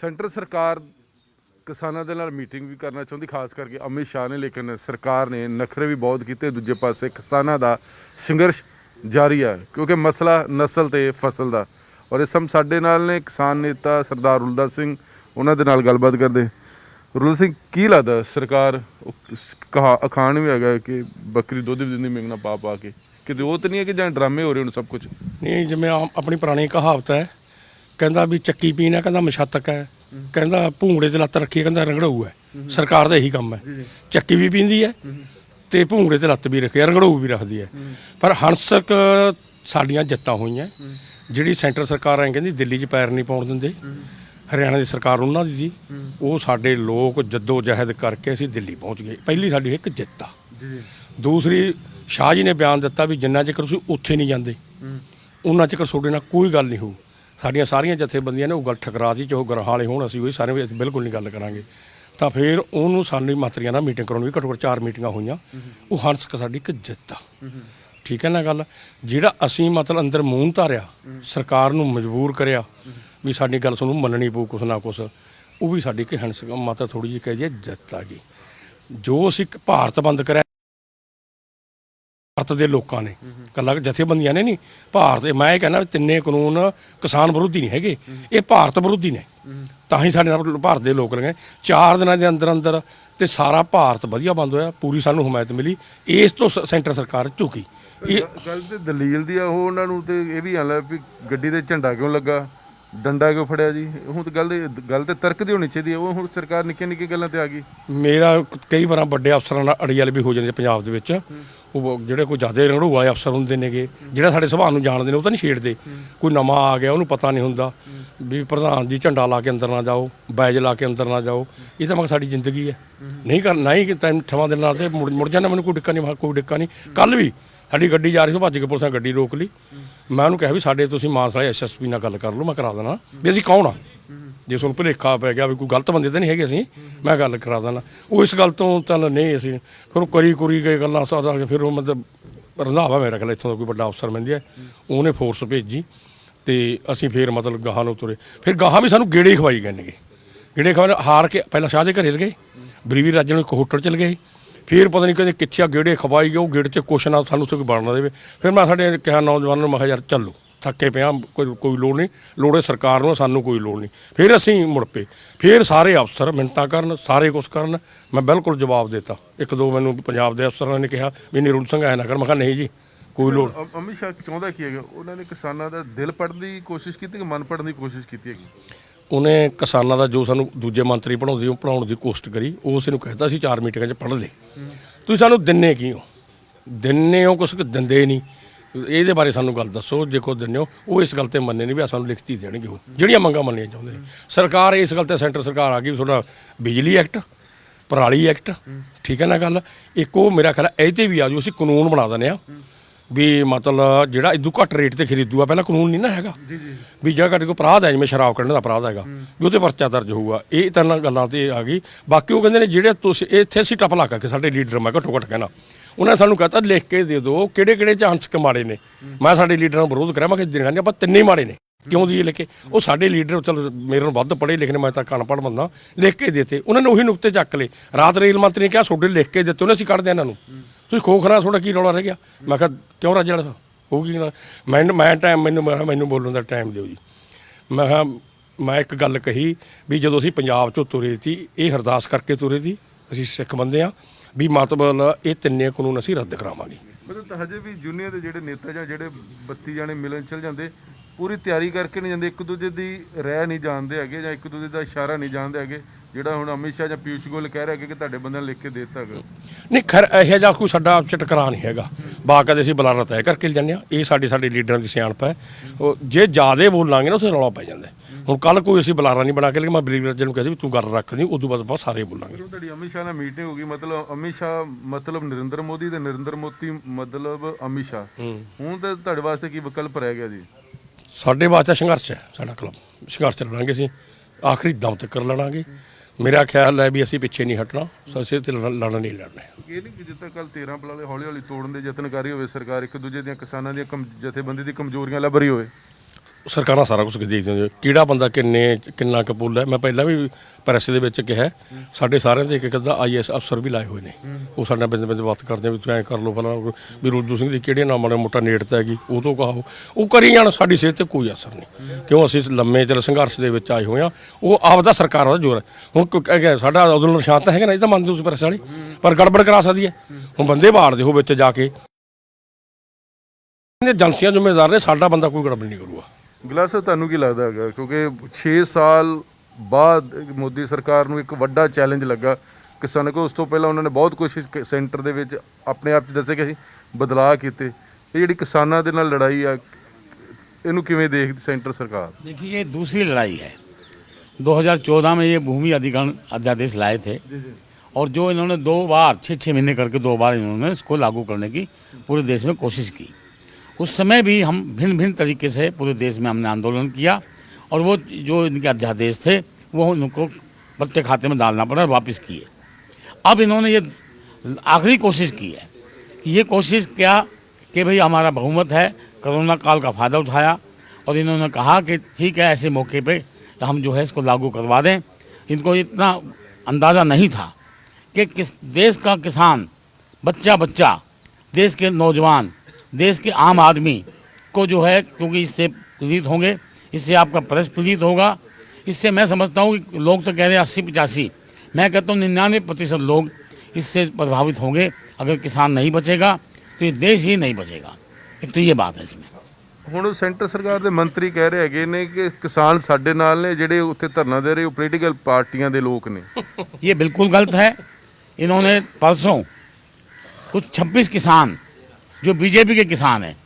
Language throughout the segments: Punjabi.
ਸੈਂਟਰ ਸਰਕਾਰ ਕਿਸਾਨਾਂ ਦੇ ਨਾਲ ਮੀਟਿੰਗ ਵੀ ਕਰਨਾ ਚਾਹੁੰਦੀ, ਖਾਸ ਕਰਕੇ ਅਮਿਤ ਸ਼ਾਹ ਨੇ, ਲੇਕਿਨ ਸਰਕਾਰ ਨੇ ਨਖਰੇ ਵੀ ਬਹੁਤ ਕੀਤੇ। ਦੂਜੇ ਪਾਸੇ ਕਿਸਾਨਾਂ ਦਾ ਸੰਘਰਸ਼ ਜਾਰੀ ਹੈ, ਕਿਉਂਕਿ ਮਸਲਾ ਨਸਲ ਤੇ ਫਸਲ ਦਾ। ਔਰ ਇਸ ਸਮ ਸਾਡੇ ਨਾਲ ਨੇ ਕਿਸਾਨ ਨੇਤਾ ਸਰਦਾਰ ਰੁਲਦਾ ਸਿੰਘ, ਉਹਨਾਂ ਦੇ ਨਾਲ ਗੱਲਬਾਤ ਕਰਦੇ। ਰੁਲ ਸਿੰਘ, ਕੀ ਲੱਗਦਾ ਸਰਕਾਰ ਉਹ ਕਹਾ, ਅਖਾਣ ਵੀ ਹੈਗਾ ਕਿ ਬੱਕਰੀ ਦੁੱਧ ਵੀ ਦਿੰਦੀ ਮੇਂਗਣਾ ਪਾ ਪਾ ਕੇ। ਕਿਤੇ ਉਹ ਤਾਂ ਨਹੀਂ ਹੈ ਕਿ ਜਾਂ ਡਰਾਮੇ ਹੋ ਰਹੇ ਹੁਣ ਸਭ ਕੁਝ ਨਹੀਂ, ਜਿਵੇਂ ਆਮ ਆਪਣੀ ਪੁਰਾਣੀ ਕਹਾਵਤ ਹੈ, ਕਹਿੰਦਾ ਵੀ ਚੱਕੀ ਪੀਣਾ ਕਹਿੰਦਾ ਮਛੱਤਕ ਹੈ। ਕਹਿੰਦਾ ਭੂੰਗੜੇ ਤੇ ਲੱਤ ਰੱਖੀ ਹੈ, ਕਹਿੰਦਾ ਰੰਗੜਾਊ ਹੈ। ਸਰਕਾਰ ਦਾ ਇਹੀ ਕੰਮ ਹੈ। ਚੱਕੀ ਵੀ ਪੀਂਦੀ ਹੈ ਤੇ ਭੂੰਗੜੇ ਤੇ ਲੱਤ ਵੀ ਰੱਖੀ ਹੈ ਰੰਗੜਾਊ ਵੀ ਰੱਖਦੀ ਹੈ। ਪਰ ਹੰਸਕ ਸਾਡੀਆਂ ਜਿੱਤਾਂ ਹੋਈਆਂ। ਜਿਹੜੀ ਸੈਂਟਰ ਸਰਕਾਰ ਐਂ ਕਹਿੰਦੀ ਦਿੱਲੀ 'ਚ ਪੈਰ ਨਹੀਂ ਪਾਉਣ ਦਿੰਦੇ। ਹਰਿਆਣਾ ਦੀ ਸਰਕਾਰ ਉਹਨਾਂ ਦੀ ਸੀ। ਉਹ ਸਾਡੇ ਲੋਕ ਜੱਦੋ ਜਹਿਦ ਕਰਕੇ ਅਸੀਂ ਦਿੱਲੀ ਪਹੁੰਚ ਗਏ। ਪਹਿਲੀ ਸਾਡੀ ਇੱਕ ਜਿੱਤ ਆ। ਜੀ ਦੂਸਰੀ ਸ਼ਾਹ ਜੀ ਨੇ ਬਿਆਨ ਦਿੱਤਾ ਵੀ ਜਿੰਨਾ ਚਿਰ ਤੁਸੀਂ ਉੱਥੇ ਨਹੀਂ ਜਾਂਦੇ ਉਹਨਾਂ ਚਿਰ ਤੁਹਾਡੇ ਨਾਲ ਕੋਈ ਗੱਲ ਨਹੀਂ ਹੋਊ। ਸਾਡੀਆਂ ਸਾਰੀਆਂ ਜਥੇਬੰਦੀਆਂ ਨੇ ਉਹ ਗੱਲ ਠਕਰਾ ਦੀ ਚਾਹੇ ਗਰਹਾਂ ਵਾਲੇ ਹੋਣ, ਅਸੀਂ ਉਹ ਸਾਰੇ ਵੀ ਬਿਲਕੁਲ ਨਹੀਂ ਗੱਲ ਕਰਾਂਗੇ। ਤਾਂ ਫਿਰ ਉਹਨੂੰ ਸਾਨੂੰ ਮਾਤਰੀਆਂ ਨਾਲ ਮੀਟਿੰਗ ਕਰਾਉਣੀ ਘੱਟੋ ਘੱਟ ਚਾਰ ਮੀਟਿੰਗਾਂ ਹੋਈਆਂ। ਉਹ ਹੰਸਕ ਸਾਡੀ ਇੱਕ ਜਿੱਤ ਆ। ਠੀਕ ਹੈ ਨਾ ਗੱਲ? ਜਿਹੜਾ ਅਸੀਂ ਮਤਲਬ ਅੰਦਰ ਮੂੰਹ ਧਾਰਿਆ, ਸਰਕਾਰ ਨੂੰ ਮਜਬੂਰ ਕਰਿਆ, ਵੀ ਸਾਡੀ ਗੱਲ ਤੁਹਾਨੂੰ ਮੰਨਣੀ ਪਊ ਕੁਛ ਨਾ ਕੁਛ, ਉਹ ਵੀ ਸਾਡੀ ਕਿ ਹੰਸਕ ਮਾਤਾ ਥੋੜੀ ਜਿਹੀ ਕਹਿ ਦਈਏ ਜਿੱਤ ਆ ਗਈ। ਜੋ ਅਸੀਂ ਭਾਰਤ ਬੰਦ ਕਰਿਆ ਭਾਰਤ ਦੇ ਲੋਕਾਂ ਨੇ। ਕੱਲਾ ਜਥੇਬੰਦੀਆਂ ਨੇ ਨਹੀਂ। ਭਾਰਤ ਦੇ ਮੈਂ ਇਹ ਕਹਿੰਦਾ ਤਿੰਨੇ ਕਾਨੂੰਨ ਕਿਸਾਨ ਵਿਰੋਧੀ ਨਹੀਂ ਹੈਗੇ। ਇਹ ਭਾਰਤ ਵਿਰੋਧੀ ਨੇ। ਤਾਂ ਹੀ ਸਾਡੇ ਨਾਲ ਭਾਰਤ ਦੇ ਲੋਕ ਲੱਗੇ। ਚਾਰ ਦਿਨਾਂ ਦੇ ਅੰਦਰ ਅੰਦਰ ਤੇ ਸਾਰਾ ਭਾਰਤ ਵਧੀਆ ਬੰਦ ਹੋਇਆ। ਪੂਰੀ ਸਾਨੂੰ ਹਮਾਇਤ ਮਿਲੀ। ਇਸ ਤੋਂ ਸੈਂਟਰ ਸਰਕਾਰ ਝੁਕੀ। ਇਹ ਗੱਲ ਤੇ ਦਲੀਲ ਦੀ ਆ ਉਹ ਉਹਨਾਂ ਨੂੰ ਤੇ ਇਹ ਵੀ ਹੈ ਵੀ ਗੱਡੀ ਤੇ ਝੰਡਾ ਕਿਉਂ ਲੱਗਾ? ਡੰਡਾ ਕਿਉਂ ਫੜਿਆ ਜੀ? ਹੁਣ ਤਾਂ ਗੱਲ ਦੇ ਗੱਲ ਤੇ ਤਰਕ ਦੀ ਹੋਣੀ ਚਾਹੀਦੀ ਹੈ। ਉਹ ਹੁਣ ਸਰਕਾਰ ਨਿੱਕੀਆਂ ਨਿੱਕੀਆਂ ਗੱਲਾਂ ਤੇ ਆ ਗਈ। ਮੇਰਾ ਕਈ ਵਾਰਾਂ ਵੱਡੇ ਅਫਸਰਾਂ ਨਾਲ ਅੜੀਅਲ ਵੀ ਹੋ ਜਾਂਦੇ ਪੰਜਾਬ ਦੇ ਵਿੱਚ। ਉਹ ਜਿਹੜੇ ਕੋਈ ਜ਼ਿਆਦਾ ਰੰਗੜੂ ਵਾਲੇ ਅਫਸਰ ਹੁੰਦੇ ਨੇਗੇ, ਜਿਹੜਾ ਸਾਡੇ ਸੁਭਾਅ ਨੂੰ ਜਾਣਦੇ ਨੇ, ਉਹ ਤਾਂ ਨਹੀਂ ਛੇੜਦੇ। ਕੋਈ ਨਵਾਂ ਆ ਗਿਆ, ਉਹਨੂੰ ਪਤਾ ਨਹੀਂ ਹੁੰਦਾ ਵੀ ਪ੍ਰਧਾਨ ਜੀ ਝੰਡਾ ਲਾ ਕੇ ਅੰਦਰ ਨਾ ਜਾਓ, ਬੈਜ ਲਾ ਕੇ ਅੰਦਰ ਨਾ ਜਾਓ। ਇਹ ਤਾਂ ਮਗ ਸਾਡੀ ਜ਼ਿੰਦਗੀ ਹੈ। ਨਹੀਂ ਕਰ ਨਹੀਂ ਕਿ ਤੈਨੂੰ ਠਵਾਂ ਦੇ ਨਾਲ ਤੇ ਮੁੜ ਮੁੜ ਜਾਣਾ ਮੈਨੂੰ ਕੋਈ ਡਿੱਕਾ ਨਹੀਂ, ਮੈਂ ਕਿਹਾ ਕੋਈ ਡਿੱਕਾ ਨਹੀਂ। ਕੱਲ ਵੀ ਸਾਡੀ ਗੱਡੀ ਜਾ ਰਹੀ ਸੀ, ਭੱਜ ਕੇ ਪੁਲਿਸ ਨੇ ਗੱਡੀ ਰੋਕ ਲਈ। ਮੈਂ ਉਹਨੂੰ ਕਿਹਾ ਵੀ ਸਾਡੇ ਤੁਸੀਂ ਮਾਨਸਾ ਐਸਐਸਪੀ ਨਾਲ ਗੱਲ ਕਰ ਲਓ, ਮੈਂ ਕਰਾ ਦੇਣਾ। ਵੀ ਅਸੀਂ ਕੌਣ ਆ? ਜੇ ਤੁਹਾਨੂੰ ਭੁਲੇਖਾ ਪੈ ਗਿਆ ਵੀ ਕੋਈ ਗਲਤ ਬੰਦੇ ਤਾਂ ਨਹੀਂ ਹੈਗੇ ਅਸੀਂ, ਮੈਂ ਗੱਲ ਕਰਾ ਦੇਣਾ ਉਹ ਇਸ ਗੱਲ ਤੋਂ ਤਾਂ ਨਹੀਂ, ਅਸੀਂ ਫਿਰ ਉਹ ਕਰੀ ਕੁਰੀ ਗਏ ਗੱਲਾਂ ਸਾਦਾ ਫਿਰ ਉਹ ਮਤਲਬ ਰੰਧਾਵਾ ਮੇਰਾ ਖਿਆਲ ਇੱਥੋਂ ਦਾ ਕੋਈ ਵੱਡਾ ਅਫਸਰ ਮੰਦਿਆ ਉਹਨੇ ਫੋਰਸ ਭੇਜੀ ਤੇ ਅਸੀਂ ਫਿਰ ਮਤਲਬ ਗਾਹਾਂ ਨੂੰ ਤੁਰੇ। ਫਿਰ ਗਾਹਾਂ ਵੀ ਸਾਨੂੰ ਗੇੜੇ ਖਵਾਈ ਗਏ। ਨੇਗੇ ਗੇੜੇ ਖਵਾਏ ਹਾਰ ਕੇ ਪਹਿਲਾਂ ਸ਼ਾਹ ਦੇ ਘਰੇ ਗਏ, ਬਰੀਵੀ ਰਾਜਨ ਨੂੰ ਇੱਕ ਹੋਟਲ ਚਲ ਗਏ। ਫਿਰ ਪਤਾ ਨਹੀਂ ਕਹਿੰਦੇ ਕਿੱਥੇ ਆ ਗੇੜੇ ਖਵਾਈ ਗਏ, ਉਹ ਗੇੜ 'ਚ ਕੁਛ ਨਾ ਸਾਨੂੰ ਉੱਥੇ ਕੋਈ ਬਣਨਾ ਦੇਵੇ। ਫਿਰ ਮੈਂ ਸਾਡੇ ਕਿਹਾ ਨੌਜਵਾਨਾਂ ਨੂੰ, ਮੈਂ ਕਿਹਾ ਯਾਰ ਚੱਲੋ। ਥੱਕੇ ਪਿਆ ਕੋਈ ਕੋਈ ਲੋੜ ਨਹੀਂ। ਲੋੜੇ ਸਰਕਾਰ ਨੂੰ ਸਾਨੂੰ ਕੋਈ ਲੋੜ ਨਹੀਂ। ਫਿਰ ਅਸੀਂ ਮੁੜ ਪਏ। ਫਿਰ ਸਾਰੇ ਅਫਸਰ ਮਿੰਤਾਂ ਕਰਨ ਸਾਰੇ ਕੁਛ ਕਰਨ। ਮੈਂ ਬਿਲਕੁਲ ਜਵਾਬ ਦਿੱਤਾ। ਇੱਕ ਦੋ ਮੈਨੂੰ ਪੰਜਾਬ ਦੇ ਅਫਸਰਾਂ ਨੇ ਕਿਹਾ ਵੀ ਨਿਰੂਲ ਸਿੰਘ ਐ ਨਾ ਕਰ। ਮੈਂ ਕਿਹਾ ਨਹੀਂ ਜੀ ਕੋਈ ਲੋੜ ਅਮਿਤ ਸ਼ਾਹ ਚਾਹੁੰਦਾ ਕੀ ਹੈਗਾ? ਉਹਨਾਂ ਨੇ ਕਿਸਾਨਾਂ ਦਾ ਦਿਲ ਪੜਨ ਦੀ ਕੋਸ਼ਿਸ਼ ਕੀਤੀ ਕਿ ਮਨ ਪੜਨ ਦੀ ਕੋਸ਼ਿਸ਼ ਕੀਤੀ ਹੈਗੀ? ਉਹਨੇ ਕਿਸਾਨਾਂ ਦਾ ਜੋ ਸਾਨੂੰ ਦੂਜੇ ਮੰਤਰੀ ਪੜਾਉਂਦੇ ਉਹ ਪੜਾਉਣ ਦੀ ਕੋਸ਼ਿਸ਼ ਕਰੀ। ਉਸ ਨੂੰ ਕਹਿਤਾ ਸੀ ਚਾਰ ਮੀਟਿੰਗਾਂ 'ਚ ਪੜ੍ਹ ਲੈ। ਤੁਸੀਂ ਸਾਨੂੰ ਦਿੰਨੇ ਕੀ ਹੋ ਦਿੰਨੇ ਹੋ ਕੁਛ ਕੁ ਦਿੰਦੇ ਨਹੀਂ? ਇਹਦੇ ਬਾਰੇ ਸਾਨੂੰ ਗੱਲ ਦੱਸੋ ਜੇ ਕੋ ਦਿੰਨੇ ਹੋ। ਉਹ ਇਸ ਗੱਲ ਤੇ ਮੰਨੇ ਨਹੀਂ ਵੀ ਸਾਨੂੰ ਲਿਖਤੀ ਦੇਣਗੇ ਉਹ। ਜਿਹੜੀਆਂ ਮੰਗਾਂ ਮੰਨੀਆਂ ਚਾਹੁੰਦੇ ਨੇ। ਸਰਕਾਰ ਇਸ ਗੱਲ ਤੇ ਸੈਂਟਰ ਸਰਕਾਰ ਆ ਗਈ ਵੀ ਤੁਹਾਡਾ ਬਿਜਲੀ ਐਕਟ ਪਰਾਲੀ ਐਕਟ ਠੀਕ ਹੈ ਨਾ ਗੱਲ? ਇੱਕ ਉਹ ਮੇਰਾ ਖਿਆਲ ਹੈ ਇਹ ਤੇ ਵੀ ਆ ਜੋ ਅਸੀਂ ਕਾਨੂੰਨ ਬਣਾ ਦਿੰਦੇ ਆ ਵੀ ਮਤਲਬ ਜਿਹੜਾ ਇਦੋਂ ਘੱਟ ਰੇਟ ਤੇ ਖਰੀਦੂਗਾ ਪਹਿਲਾਂ ਕਾਨੂੰਨ ਨਹੀਂ ਨਾ ਹੈਗਾ। ਵੀ ਜਿਹੜਾ ਘੱਟ ਕੋ ਅਪਰਾਧ ਹੈ ਜਿਵੇਂ ਸ਼ਰਾਬ ਕੱਢਣ ਦਾ ਅਪਰਾਧ ਹੈਗਾ ਵੀ ਉਹਤੇ ਪਰਚਾ ਦਰਜ ਹੋਊਗਾ। ਇਹ ਤਾਂ ਗੱਲਾਂ ਤੇ ਆ ਗਈ। ਬਾਕੀ ਉਹ ਕਹਿੰਦੇ ਨੇ ਜਿਹੜੇ ਤੁਸੀਂ ਇੱਥੇ ਅਸੀਂ ਟੱਪ ਲਾ ਕੇ ਸਾਡੇ ਲੀਡਰ ਮੈਂ ਘੱਟੋ ਘੱਟ ਕਹਿਣਾ। ਉਹਨਾਂ ਨੇ ਸਾਨੂੰ ਕਹਤਾ, ਲਿਖ ਕੇ ਦੇ ਦਿਓ ਕਿਹੜੇ ਕਿਹੜੇ ਚਾਂਸ ਮਾੜੇ ਨੇ। ਮੈਂ ਸਾਡੇ ਲੀਡਰਾਂ ਨੂੰ ਵਿਰੋਧ ਕਰਿਆ, ਮੈਂ ਕਿ ਦਿਨਾਂ ਆਪਾਂ ਤਿੰਨੇ ਮਾੜੇ ਨੇ। ਕਿਉਂ ਦੀ ਲਿਖ? ਕੇ ਉਹ ਸਾਡੇ ਲੀਡਰ ਚਲ ਮੇਰੇ ਨੂੰ ਵੱਧ ਪੜ੍ਹੇ ਲਿਖੇ ਨੇ, ਮੈਂ ਤਾਂ ਅਨਪੜ੍ਹ ਬੰਦਾ ਲਿਖ ਕੇ ਦਿੱਤੇ। ਉਹਨਾਂ ਨੇ ਉਹੀ ਨੁਕਤੇ ਚੱਕ ਲਏ। ਰਾਤ ਰੇਲ ਮੰਤਰੀ ਨੇ ਕਿਹਾ, ਤੁਹਾਡੇ ਲਿਖ ਕੇ ਦਿੱਤੇ, ਉਹਨੇ ਅਸੀਂ ਕੱਢ ਦਿਆਂ ਇਹਨਾਂ ਨੂੰ। ਤੁਸੀਂ ਖੋਖਰਾ, ਤੁਹਾਡਾ ਕੀ ਰੌਲਾ ਰਹਿ ਗਿਆ? ਮੈਂ ਕਿਹਾ, ਕਿਉਂ ਰਾਜਾ ਵਾਲਾ ਹੋ ਗਈ ਮੈਂ ਮੈਂ ਟਾਈਮ ਮੈਨੂੰ, ਮੈਂ ਕਿਹਾ, ਮੈਨੂੰ ਬੋਲਣ ਦਾ ਟਾਈਮ ਦਿਓ ਜੀ। ਮੈਂ ਕਿਹਾ, ਮੈਂ ਇੱਕ ਗੱਲ ਕਹੀ ਵੀ ਜਦੋਂ ਅਸੀਂ ਪੰਜਾਬ ਚੋਂ ਤੁਰੇ ਸੀ, ਇਹ ਅਰਦਾਸ ਕਰਕੇ ਤੁਰੇ ਸੀ, ਅਸੀਂ ਸਿੱਖ ਬੰਦੇ ਆ ਵੀ ਮਤਲਬ ਇਹ ਤਿੰਨੇ ਕਾਨੂੰਨ ਅਸੀਂ ਰੱਦ ਕਰਾਵਾਂਗੇ। ਮਤਲਬ ਤਾਂ ਹਜੇ ਵੀ ਜੂਨੀਅਰ ਦੇ ਜਿਹੜੇ ਨੇਤਾ ਜਾਂ ਜਿਹੜੇ 32 ਜਾਣੇ ਮਿਲਣ ਚਲ ਜਾਂਦੇ ਪੂਰੀ ਤਿਆਰੀ ਕਰਕੇ ਨਹੀਂ ਜਾਂਦੇ ਇੱਕ ਦੂਜੇ ਦੀ ਰਹਿ ਨਹੀਂ ਜਾਣਦੇ ਹੈਗੇ ਜਾਂ ਇੱਕ ਦੂਜੇ ਦਾ ਇਸ਼ਾਰਾ ਨਹੀਂ ਜਾਣਦੇ ਹੈਗੇ ਜਿਹੜਾ ਹੁਣ ਅਮਿਤ ਸ਼ਾਹ ਜਾਂ ਪਿਊਸ਼ ਗੋਇਲ ਕਹਿ ਰਿਹਾ ਕਿ ਤੁਹਾਡੇ ਬੰਦਿਆਂ ਨੇ ਲਿਖ ਕੇ ਦੇ ਦਿੱਤਾ ਹੈਗਾ। ਨਹੀਂ ਖਰ ਇਹੋ ਜਿਹਾ ਕੋਈ ਸਾਡਾ ਚਟਕਰਾ ਨਹੀਂ ਹੈਗਾ। ਬਾਕੀ ਦੇ ਅਸੀਂ ਬੁਲਾਰਾ ਤੈਅ ਕਰਕੇ ਜਾਂਦੇ ਆ ਇਹ ਸਾਡੀ ਸਾਡੇ ਲੀਡਰਾਂ ਦੀ ਸਿਆਣਪ ਹੈ। ਉਹ ਜੇ ਜ਼ਿਆਦੇ ਬੋਲਾਂਗੇ ਨਾ ਉਸੇ ਰੌਲਾ ਪੈ ਜਾਂਦਾ। ਹੁਣ ਕੱਲ ਕੋਈ ਅਸੀਂ ਬੁਲਾਰਾ ਨਹੀਂ ਬਣਾ ਕੇ ਲਿਆ ਮੈਂ ਬਰੀਵਰ ਜੀ ਨੂੰ ਕਹਿੰਦਾ ਵੀ ਤੂੰ ਗੱਲ ਰੱਖ ਦੀ ਉਦੋਂ ਬਾਅਦ ਆਪਾਂ ਸਾਰੇ ਬੋਲਾਂਗੇ। ਜਦੋਂ ਤੁਹਾਡੀ ਅਮਿਤ ਸ਼ਾਹ ਨਾਲ ਮੀਟਿੰਗ ਹੋ ਗਈ ਮਤਲਬ ਅਮਿਤ ਸ਼ਾਹ ਮਤਲਬ ਨਰਿੰਦਰ ਮੋਦੀ ਤੇ ਨਰਿੰਦਰ ਮੋਦੀ ਮਤਲਬ ਅਮਿਤ ਸ਼ਾਹ। ਹੁਣ ਤਾਂ ਤੁਹਾਡੇ ਵਾਸਤੇ ਕੀ ਵਿਕਲਪ ਰਹਿ ਗਿਆ ਜੀ? ਸਾਡੇ ਵਾਸਤੇ ਸੰਘਰਸ਼ ਹੈ ਸਾਡਾ ਕਲੱਬ। ਸੰਘਰਸ਼ ਲੜਾਂਗੇ ਅਸੀਂ ਆਖਰੀ ਦਮ ਤੱਕ ਲੜਾਂਗੇ। ਮੇਰਾ ਖਿਆਲ ਹੈ ਵੀ ਅਸੀਂ ਪਿੱਛੇ ਨਹੀਂ ਹਟਣਾ ਅਸੀਂ ਤੇ ਲੜ- ਲੜਨ ਨਹੀਂ ਲੜਨਾ ਇਹ ਨਹੀਂ ਕਿ ਜਿੱਦਾਂ ਕੱਲ 13 ਬਲਾਲੇ ਹੌਲੀ ਹੌਲੀ ਤੋੜਨ ਦੇ ਯਤਨ ਕਰ ਰਹੀ ਹੋਵੇ ਸਰਕਾਰ ਇੱਕ ਦੂਜੇ ਦੀਆਂ ਕਿਸਾਨਾਂ ਦੀਆਂ ਕਮ- ਜਥੇਬੰਦੀ ਦੀ ਕਮਜ਼ੋਰੀਆਂ ਲੱਭ ਰਹੀ ਹੋਵੇ। ਸਰਕਾਰਾਂ ਸਾਰਾ ਕੁਝ ਦੇਖਦੀਆਂ ਨੇ। ਕਿਹੜਾ ਬੰਦਾ ਕਿੰਨੇ ਕਿੰਨਾ ਕਪੂਲ ਹੈ? ਮੈਂ ਪਹਿਲਾਂ ਵੀ ਪ੍ਰੈਸ ਦੇ ਵਿੱਚ ਕਿਹਾ ਸਾਡੇ ਸਾਰਿਆਂ ਦੇ ਇੱਕ ਇੱਕ ਅੱਧਾ ਆਈਐਸ ਅਫਸਰ ਵੀ ਲਾਏ ਹੋਏ ਨੇ। ਉਹ ਸਾਡੇ ਨਾਲ ਬਿੰਦ ਬਿੰਦ ਬਾਤ ਕਰਦੇ ਆ ਵੀ ਤੂੰ ਐਂ ਕਰ ਲਓ ਫਲਾਂ ਵੀ ਰੁੱਦੂ ਸਿੰਘ ਦੀ ਕਿਹੜੇ ਨਾਮ ਮਾੜਾ ਮੋਟਾ ਨੇੜਤਾ ਹੈਗੀ ਉਹ ਤੋਂ ਕਹਾਓ। ਉਹ ਕਰੀ ਜਾਣ ਸਾਡੀ ਸਿਹਤ ਤੇ ਕੋਈ ਅਸਰ ਨਹੀਂ। ਕਿਉਂ? ਅਸੀਂ ਲੰਮੇ ਚਿਰ ਸੰਘਰਸ਼ ਦੇ ਵਿੱਚ ਆਏ ਹੋਏ ਆ। ਉਹ ਆਪਦਾ ਸਰਕਾਰ ਦਾ ਜ਼ੋਰ ਹੈ। ਹੁਣ ਕਹਿ ਗਿਆ, ਸਾਡਾ ਉਦੋਂ ਨਿਸ਼ਾਨ ਤਾਂ ਹੈਗਾ ਨਾ ਇਹ ਤਾਂ ਮੰਨਦੇ ਤੁਸੀਂ ਪ੍ਰੈਸ ਵਾਲੀ। ਪਰ ਗੜਬੜ ਕਰਾ ਸਕਦੀ ਹੈ। ਹੁਣ ਬੰਦੇ ਬਾੜ ਦੇ ਹੋ ਵਿੱਚ ਜਾ ਕੇ। ਏਜੰਸੀਆਂ ਜ਼ਿੰਮੇਦਾਰ ਨੇ ਸਾਡਾ ਬੰਦਾ ਕੋਈ ਗੜਬੜ ਨਹੀਂ ਕਰੂਗਾ। ਗਲਾਸ ਤੁਹਾਨੂੰ ਕੀ ਲੱਗਦਾ ਹੈਗਾ ਕਿਉਂਕਿ 6 ਸਾਲ ਬਾਅਦ ਮੋਦੀ ਸਰਕਾਰ ਨੂੰ ਇੱਕ ਵੱਡਾ ਚੈਲੰਜ ਲੱਗਾ ਕਿਸਾਨਾਂ ਕੋ ਉਸ ਤੋਂ ਪਹਿਲਾਂ ਉਹਨਾਂ ਨੇ ਬਹੁਤ ਕੋਸ਼ਿਸ਼ ਕ- ਸੈਂਟਰ ਦੇ ਵਿੱਚ ਆਪਣੇ ਆਪ 'ਚ ਦੱਸੇ ਕਿ ਅਸੀਂ ਬਦਲਾਅ ਕੀਤੇ ਇਹ ਜਿਹੜੀ ਕਿਸਾਨਾਂ ਦੇ ਨਾਲ ਲੜਾਈ ਆ ਇਹਨੂੰ ਕਿਵੇਂ ਦੇਖਦੀ ਸੈਂਟਰ ਸਰਕਾਰ देखिए ये दूसरी लड़ाई है 2014 में ये भूमि अधिकरण अध्यादेश लाए थे और जो इन्होंने दो बार छः छः महीने करके दो बार इन्होंने इसको लागू करने की पूरे देश में कोशिश की उस समय भी हम भिन्न भिन्न तरीके से पूरे देश में हमने आंदोलन किया और वो जो इनके अध्यादेश थे, वो उनको प्रत्येक खाते में डालना पड़ा वापस किए। अब इन्होंने ये आखिरी कोशिश की है कि ये कोशिश क्या कि भाई हमारा बहुमत है, कोरोना काल का फ़ायदा उठाया और इन्होंने कहा कि ठीक है, ऐसे मौके पे हम जो है इसको लागू करवा दें। इनको इतना अंदाज़ा नहीं था कि किस देश का किसान बच्चा बच्चा देश के नौजवान देश के आम आदमी को जो है क्योंकि इससे पीड़ित होंगे इससे आपका प्रेस पीड़ित होगा इससे मैं समझता हूँ कि लोग तो कह रहे हैं अस्सी पचासी मैं कहता हूँ निन्यानवे प्रतिशत लोग इससे प्रभावित होंगे अगर किसान नहीं बचेगा तो ये देश ही नहीं बचेगा एक तो ये बात है इसमें ਹੁਣ ਸੈਂਟਰ ਸਰਕਾਰ ਦੇ ਮੰਤਰੀ ਕਹਿ ਰਹੇ ਹੈਗੇ ਨੇ ਕਿ ਕਿਸਾਨ ਸਾਡੇ ਨਾਲ ਨੇ ਜਿਹੜੇ ਉੱਥੇ ਧਰਨਾ ਦੇ ਰਹੇ ਉਹ ਪੋਲੀਟੀਕਲ ਪਾਰਟੀਆਂ ਦੇ ਲੋਕ ਨੇ ये बिल्कुल गलत है इन्होंने परसों कुछ 26 किसान जो बीजेपी के किसान हैं,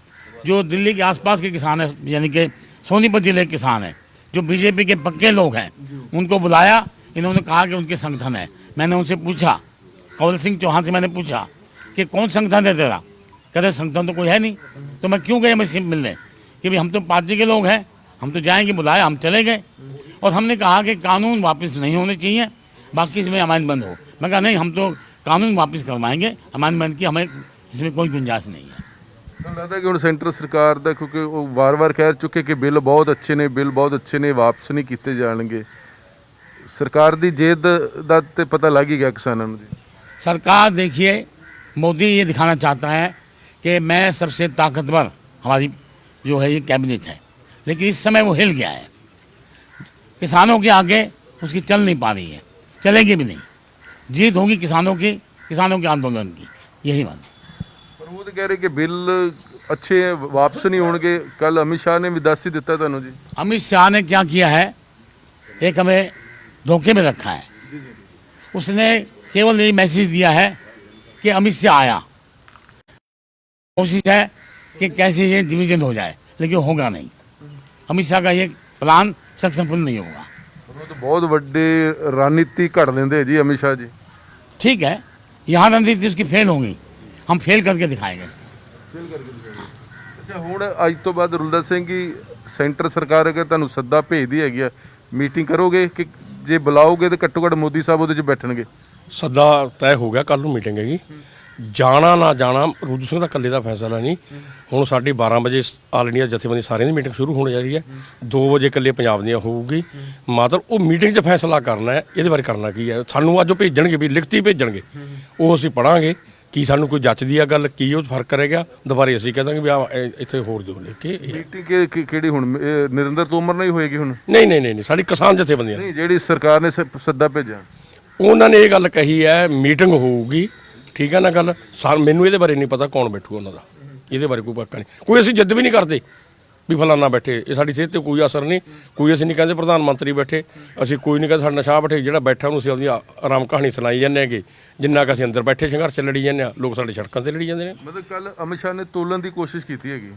जो दिल्ली के आसपास के किसान हैं, यानी कि सोनीपत ज़िले के किसान हैं, जो बीजेपी के पक्के लोग हैं, उनको बुलाया, इन्होंने कहा कि उनके संगठन है। मैंने उनसे पूछा कंवल सिंह चौहान से मैंने पूछा कि कौन संगठन है तेरा? कहते, संगठन तो कोई है नहीं। तो मैं क्यों गया मैं मिलने? कि भाई, हम तो पार्टी के लोग हैं, हम तो जाएँगे, बुलाया, हम चले गए। और हमने कहा कि कानून वापस नहीं होने चाहिए, बाकी इसमें अमाइनमेंट हो। मैं कहा, नहीं, हम तो कानून वापस करवाएँगे अमाइनमेंट की हमें इसमें कोई गुंजाइश नहीं है ਤੁਹਾਨੂੰ ਲੱਗਦਾ ਕਿ ਹੁਣ ਸੈਂਟਰ ਸਰਕਾਰ ਦਾ ਕਿਉਂਕਿ ਉਹ ਵਾਰ-ਵਾਰ ਕਹਿ ਚੁੱਕੇ ਕਿ ਬਿੱਲ ਬਹੁਤ ਅੱਛੇ ਨੇ ਬਿੱਲ ਬਹੁਤ ਅੱਛੇ ਨੇ ਵਾਪਸ ਨਹੀਂ ਕੀਤੇ ਜਾਣਗੇ ਸਰਕਾਰ ਦੀ ਜੇਦ ਦਾ ਤੇ ਪਤਾ ਲੱਗ ਹੀ ਗਿਆ ਕਿਸਾਨਾਂ ਨੂੰ ਜੀ सरकार देखिए मोदी ये दिखाना चाहता है कि मैं सबसे ताकतवर हमारी जो है ये कैबिनेट है लेकिन इस समय वो हिल गया है किसानों के आगे उसकी चल नहीं पा रही है चलेगी भी नहीं जीत होगी किसानों की किसानों के आंदोलन की यही बात ਪਰ ਉਹ ਤਾਂ ਕਹਿ ਰਹੇ ਕਿ ਬਿੱਲ ਅੱਛੇ ਹੈ, ਵਾਪਸ ਨਹੀਂ ਹੋਣਗੇ ਕੱਲ ਅਮਿਤ ਸ਼ਾਹ ਨੇ ਵੀ ਦੱਸ ਹੀ ਦਿੱਤਾ ਤੁਹਾਨੂੰ ਜੀ अमित शाह ने क्या किया है एक हमें धोखे में रखा है उसने केवल यही मैसेज दिया है कि अमित शाह आया कोशिश है कि कैसे ये डिवीजन हो जाए लेकिन होगा नहीं अमित शाह का ये प्लान सक्सेसफुल नहीं होगा ਪਰ ਉਹ ਤਾਂ ਬਹੁਤ ਵੱਡੇ ਰਣਨੀਤੀ ਘੜ ਲੈਂਦੇ ਜੀ ਅਮਿਤ ਸ਼ਾਹ ਜੀ ठीक है यहाँ रणनीति उसकी फेल होगी हम फेल करके दिखाएंगे इसको ਅੱਛਾ ਹੁਣ ਅੱਜ ਤੋਂ ਬਾਅਦ ਰੁਲਦਾ ਸਿੰਘ ਜੀ ਸੈਂਟਰ ਸਰਕਾਰ ਅਗਰ ਤੁਹਾਨੂੰ ਸੱਦਾ ਭੇਜਦੀ ਹੈਗੀ ਆ ਮੀਟਿੰਗ ਕਰੋਗੇ ਕਿ ਜੇ ਬੁਲਾਓਗੇ ਤਾਂ ਘੱਟੋ ਘੱਟ ਮੋਦੀ ਸਾਹਿਬ ਉਹਦੇ 'ਚ ਬੈਠਣਗੇ ਸੱਦਾ ਤੈਅ ਹੋ ਗਿਆ ਕੱਲ ਨੂੰ ਮੀਟਿੰਗ ਹੈਗੀ ਜਾਣਾ ਨਾ ਜਾਣਾ ਰੂਜੂ ਸਿੰਘ ਦਾ ਇਕੱਲੇ ਦਾ ਫੈਸਲਾ ਨਹੀਂ ਹੁਣ ਸਾਡੀ 12 ਵਜੇ ਆਲ ਇੰਡੀਆ ਜਥੇਬੰਦੀ ਸਾਰਿਆਂ ਦੀ ਮੀਟਿੰਗ ਸ਼ੁਰੂ ਹੋਣ ਜਾ ਰਹੀ ਹੈ 2 ਵਜੇ ਇਕੱਲੇ ਪੰਜਾਬ ਦੀਆਂ ਹੋਊਗੀ ਮਤਲਬ ਉਹ ਮੀਟਿੰਗ 'ਚ ਫੈਸਲਾ ਕਰਨਾ ਹੈ ਇਹਦੇ ਬਾਰੇ ਕਰਨਾ ਕੀ ਹੈ ਸਾਨੂੰ ਅੱਜ ਉਹ ਭੇਜਣਗੇ ਵੀ ਲਿਖਤੀ ਭੇਜਣਗੇ ਉਹ ਅਸੀਂ ਪੜਾਂਗੇ ਕੀ ਸਾਨੂੰ ਕੋਈ ਜੱਚਦੀ ਆ ਗੱਲ ਕੀ ਉਹ ਫ਼ਰਕ ਕਰੇਗਾ? ਦੁਬਾਰੇ ਅਸੀਂ ਕਹਿ ਦਾਂਗੇ ਵੀ ਆ ਇੱਥੇ ਹੋਰ ਜੋ ਲਿਖ ਕੇ ਇਹ- ਮੀਟਿੰਗ ਕਿ- ਕਿ- ਕਿਹੜੀ ਹੁਣ? ਇਹ ਨਰਿੰਦਰ ਤੋਮਰ ਨਾਲ ਹੀ ਹੋਏਗੀ ਹੁਣ? ਨਹੀਂ ਨਹੀਂ ਨਹੀਂ ਨਹੀਂ, ਸਾਡੀ ਕਿਸਾਨ ਜਥੇਬੰਦੀਆਂ ਨਹੀਂ ਜਿਹੜੀ ਸਰਕਾਰ ਨੇ ਸ- ਸੱਦਾ ਭੇਜਿਆ। ਉਹਨਾਂ ਨੇ ਇਹ ਗੱਲ ਕਹੀ ਹੈ ਮੀਟਿੰਗ ਹੋਊਗੀ ਠੀਕ ਹੈ ਨਾ ਗੱਲ? ਸਾ ਮੈਨੂੰ ਇਹਦੇ ਬਾਰੇ ਨਹੀਂ ਪਤਾ ਕੌਣ ਬੈਠੂ ਉਹਨਾਂ ਦਾ। ਇਹਦੇ ਬਾਰੇ ਕੋਈ ਪੱਕਾ ਨਹੀਂ। ਕੋਈ ਅਸੀਂ ਜਿੱਦ ਵੀ ਨਹੀਂ ਕਰਦੇ। ਵੀ ਫਲਾਨਾ ਬੈਠੇ ਇਹ ਸਾਡੀ ਸਿਹਤ ਤੇ ਕੋਈ ਅਸਰ ਨਹੀਂ ਕੋਈ ਅਸੀਂ ਨਹੀਂ ਕਹਿੰਦੇ ਪ੍ਰਧਾਨ ਮੰਤਰੀ ਬੈਠੇ ਅਸੀਂ ਕੋਈ ਨਹੀਂ ਕਹਿੰਦੇ ਸਾਡਾ ਨਸ਼ਾ ਬੈਠੇ ਜਿਹੜਾ ਬੈਠਾ ਉਹਨੂੰ ਅਸੀਂ ਆਪਦੀ ਆ- ਆਰਾਮ ਕਹਾਣੀ ਸੁਣਾਈ ਜਾਂਦੇ ਹੈਗੇ ਜਿੰਨਾ ਕੁ ਅਸੀਂ ਅੰਦਰ ਬੈਠੇ ਸੰਘਰਸ਼ ਲੜੀ ਜਾਂਦੇ ਆ ਲੋਕ ਸਾਡੇ ਸੜਕਾਂ ਤੇ ਲੜੀ ਜਾਂਦੇ ਨੇ। ਮਤਲਬ ਕੱਲ ਅਮਿਤ ਸ਼ਾਹ ਨੇ ਤੋਲਣ ਦੀ ਕੋਸ਼ਿਸ਼ ਕੀਤੀ ਹੈਗੀ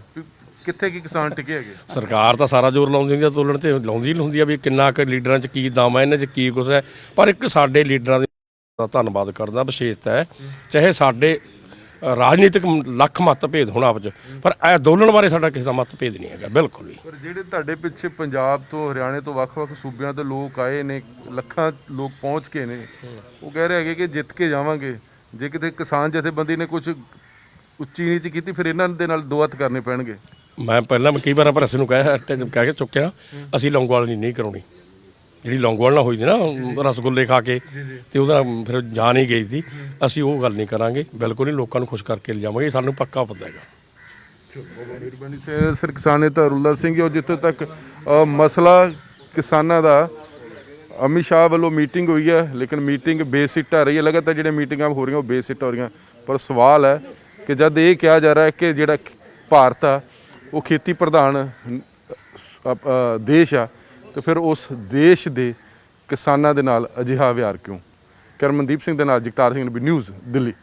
ਕਿੱਥੇ ਕੀ ਕਿਸਾਨ ਟਿਕੇ ਹੈਗੇ? ਸਰਕਾਰ ਤਾਂ ਸਾਰਾ ਜ਼ੋਰ ਲਾਉਂਦੀ ਹੁੰਦੀ ਆ ਤੋਲਣ ਤੇ ਲਾਉਂਦੀ ਹੁੰਦੀ ਆ ਵੀ ਕਿੰਨਾ ਕੁ ਲੀਡਰਾਂ 'ਚ ਕੀ ਦਮ ਹੈ ਇਹਨਾਂ 'ਚ ਕੀ ਕੁਛ ਹੈ ਪਰ ਇੱਕ ਸਾਡੇ ਲੀਡਰਾਂ ਦਾ ਧੰਨਵਾਦ ਕਰਦਾ ਵਿਸ਼ੇਸ਼ਤਾ ਹੈ ਚਾਹੇ ਸਾਡੇ ਰਾਜਨੀਤਿਕ ਲੱਖ ਮਤ ਭੇਦ ਹੋਣ ਆਪਸ 'ਚ। ਪਰ ਇਹ ਦੋਲਣ ਬਾਰੇ ਸਾਡਾ ਕਿਸੇ ਦਾ ਮਤ ਭੇਦ ਨਹੀਂ ਹੈਗਾ ਬਿਲਕੁਲ ਵੀ। ਪਰ ਜਿਹੜੇ ਤੁਹਾਡੇ ਪਿੱਛੇ ਪੰਜਾਬ ਤੋਂ ਹਰਿਆਣੇ ਤੋਂ ਵੱਖ-ਵੱਖ ਸੂਬਿਆਂ ਤੋਂ ਲੋਕ ਆਏ ਨੇ ਲੱਖਾਂ ਲੋਕ ਪਹੁੰਚ ਕੇ ਨੇ ਉਹ ਕਹਿ ਰਹੇ ਹੈਗੇ ਕਿ ਜਿੱਤ ਕੇ ਜਾਵਾਂਗੇ। ਜੇ ਕਿਤੇ ਕਿਸਾਨ ਜਥੇਬੰਦੀ ਨੇ ਕੁਝ ਉੱਚੀ ਨੀਚ ਕੀਤੀ ਫਿਰ ਇਹਨਾਂ ਦੇ ਨਾਲ ਦੋ ਹੱਥ ਕਰਨੇ ਪੈਣਗੇ। ਮੈਂ ਪਹਿਲਾਂ ਮੈਂ ਕਈ ਵਾਰ ਪ੍ਰੈਸ ਨੂੰ ਕਹਿਆ ਕਹਿ ਕੇ ਚੁੱਕਿਆ ਅਸੀਂ ਲੌਂਗੋਵਾਲ ਨਹੀਂ ਨਹੀਂ ਕਰਾਉਣੀ। ਜਿਹੜੀ ਲੌਂਗੋਵਾਲ ਨਾਲ ਹੋਈ ਸੀ ਨਾ ਰਸਗੁੱਲੇ ਖਾ ਕੇ ਤੇ ਉਹਦਾ ਫਿਰ ਜਾਨ ਹੀ ਗਈ ਸੀ। ਅਸੀਂ ਉਹ ਗੱਲ ਨਹੀਂ ਕਰਾਂਗੇ। ਬਿਲਕੁਲ ਨਹੀਂ ਲੋਕਾਂ ਨੂੰ ਖੁਸ਼ ਕਰਕੇ ਲਿਜਾਵਾਂਗੇ। ਸਾਨੂੰ ਪੱਕਾ ਪਤਾ ਹੈਗਾ। ਮਿਹਰਬਾਨੀ ਸੇ ਸਰ ਕਿਸਾਨ ਨੇਤਾ ਰੁੱਲਾ ਸਿੰਘ ਉਹ ਜਿੱਥੇ ਤੱਕ ਅ, ਮਸਲਾ ਕਿਸਾਨਾਂ ਦਾ ਅਮਿਤ ਸ਼ਾਹ ਵੱਲੋਂ ਮੀਟਿੰਗ ਹੋਈ ਹੈ ਲੇਕਿਨ ਮੀਟਿੰਗ ਬੇਸਿੱਟ ਆ ਰਹੀ ਹੈ। ਲਗਾਤਾਰ ਜਿਹੜੇ ਮੀਟਿੰਗਾਂ ਹੋ ਰਹੀਆਂ ਉਹ ਬੇਸਿੱਟ ਹੋ ਰਹੀਆਂ। ਪਰ ਸਵਾਲ ਹੈ ਕਿ ਜਦ ਇਹ ਕਿਹਾ ਜਾ ਰਿਹਾ ਹੈ ਕਿ ਜਿਹੜਾ ਭਾਰਤ ਆ ਉਹ ਖੇਤੀ ਪ੍ਰਧਾਨ ਅ, ਅ, ਦੇਸ਼ ਆ ਤੇ ਫਿਰ ਉਸ ਦੇਸ਼ ਦੇ ਕਿਸਾਨਾਂ ਦੇ ਨਾਲ ਅਜਿਹਾ ਵਿਹਾਰ ਕਿਉਂ? ਕਰਮਨਦੀਪ ਸਿੰਘ ਦੇ ਨਾਲ ਜਗਤਾਰ ਸਿੰਘ ਨਬੀ ਨਿਊਜ਼ ਦਿੱਲੀ।